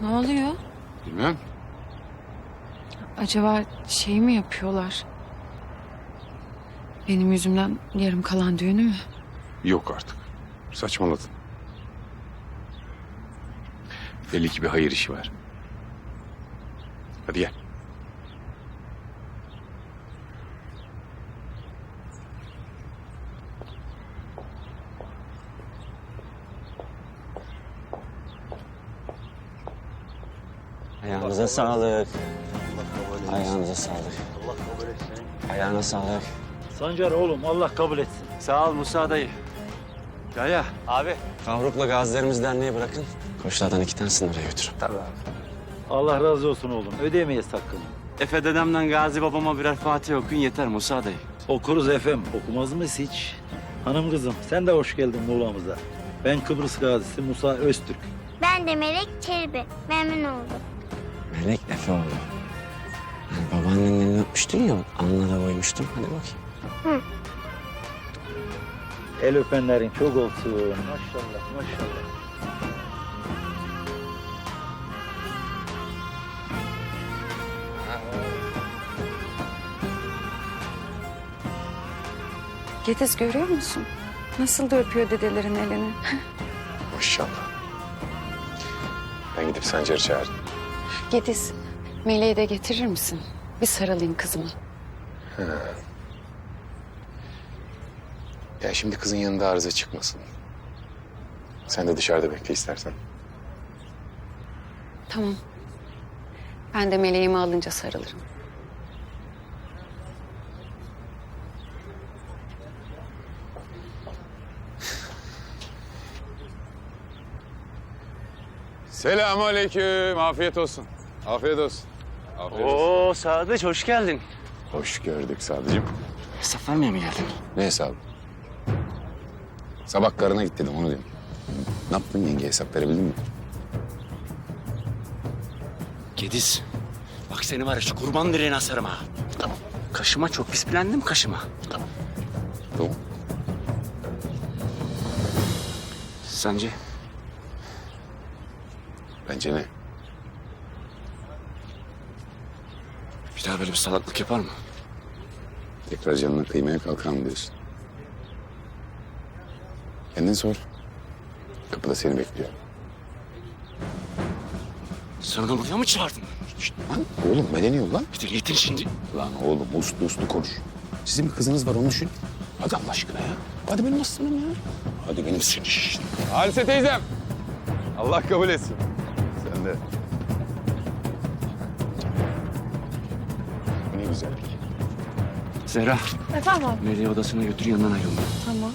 Ne oluyor? Bilmem. Acaba şey mi yapıyorlar? Benim yüzümden yarım kalan düğünü mü? Yok artık. Saçmaladın. Belli ki bir hayır işi var. Hadi gel. Ayağınıza sağlık. Ayağınıza sağlık. Ayağına sağlık. Sancar oğlum Allah kabul etsin. Sağ ol Musa dayı. Yaya. Abi. Kavrukla Gazilerimiz Derneği bırakın. Koçlardan iki tanesini oraya götür. Tabii abi. Allah razı olsun oğlum. Ödeyemeyiz hakkını. Efe dedemden Gazi babama birer Fatih okuyun yeter Musa dayı. Okuruz efem. Okumaz mıyız hiç? Hanım kızım sen de hoş geldin Muğla'mıza. Ben Kıbrıs gazisi Musa Öztürk. Ben de Melek Çelebi. Memnun oldum. Melek Efe oldu. Yani babaannenin elini öpmüştün ya, anlara koymuştum. Hadi bakayım. El öpenlerin çok olsun. Maşallah maşallah. Gediz görüyor musun? Nasıl da öpüyor dedelerin elini. Maşallah. Ben gidip Sancar'ı çağırdım. Gediz, Meleği de getirir misin? Bir sarılayım kızıma. Ya şimdi kızın yanında arıza çıkmasın. Sen de dışarıda bekle istersen. Tamam. Ben de meleğimi alınca sarılırım. Selamun aleyküm. Afiyet olsun. Afiyet olsun. Afiyet olsun. Oo Sadıç hoş geldin. Hoş gördük Sadıcığım. Hesap vermeye mi geldin? Ne hesabı? Sabah karına git dedim onu diyorum. Ne yaptın yenge hesap verebildin mi? Gediz. Bak seni var ya şu kurban direğine asarım ha. Tamam. Kaşıma çok pis bilendim kaşıma. Tamam. Tamam. Sence? Bence ne? Daha böyle bir salaklık yapar mı? Tekrar canına kıymaya kalkar mı diyorsun? Kendin sor. Kapıda seni bekliyor. Sen onu buraya mı çağırdın? Şişt, lan oğlum medeni yol lan. Bir de yetin şimdi. Lan oğlum uslu uslu konuş. Sizin bir kızınız var onu düşün. Hadi Allah aşkına ya. Hadi benim aslanım ya. Hadi benim seni. Halise teyzem. Allah kabul etsin. Sen de. Güzellik. Zehra. Efendim? Meleği odasına götür yanından ayrılma. Tamam.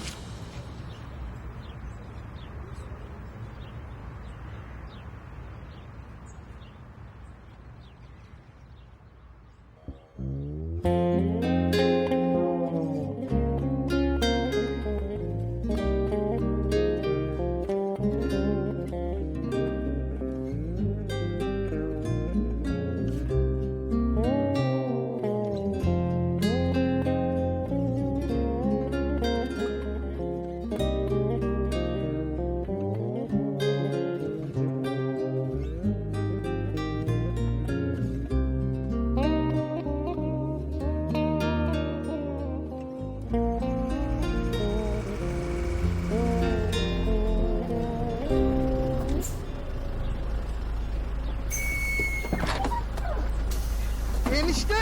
Enişte!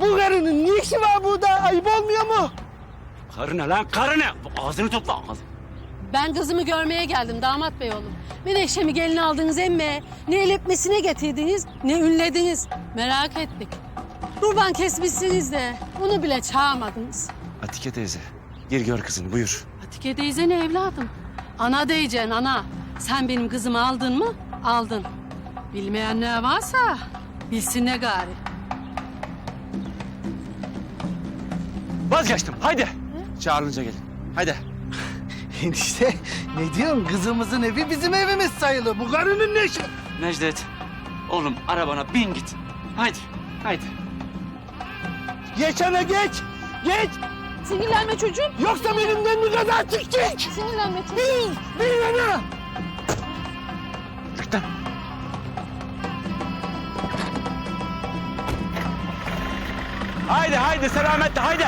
Bu karının ne işi var burada? Ayıp olmuyor mu? Karı ne lan karı ne? Ağzını topla. Ağzını. Ben kızımı görmeye geldim damat bey oğlum. Menekşemi gelin aldınız emme. Ne el öpmesine getirdiniz, ne ünlediniz. Merak ettik. Kurban kesmişsiniz de onu bile çağırmadınız. Atike teyze. Gir gör kızını buyur. Atike teyze ne evladım? Ana diyeceksin ana. Sen benim kızımı aldın mı? Aldın. Bilmeyenler varsa bilsin ne gari. Vazgeçtim haydi. Çağırınca gelin. Haydi. Enişte ne diyorsun? Kızımızın evi bizim evimiz sayılır. Bu karının ne işi? Necdet. Oğlum arabana bin git. Haydi. Haydi. Geç ana geç. Geç. Sinirlenme çocuğum. Yoksa benimden mi kadar çıkacak? Sinirlenme çocuğum. Bin. Bin ana. Lan. Haydi haydi selametle haydi.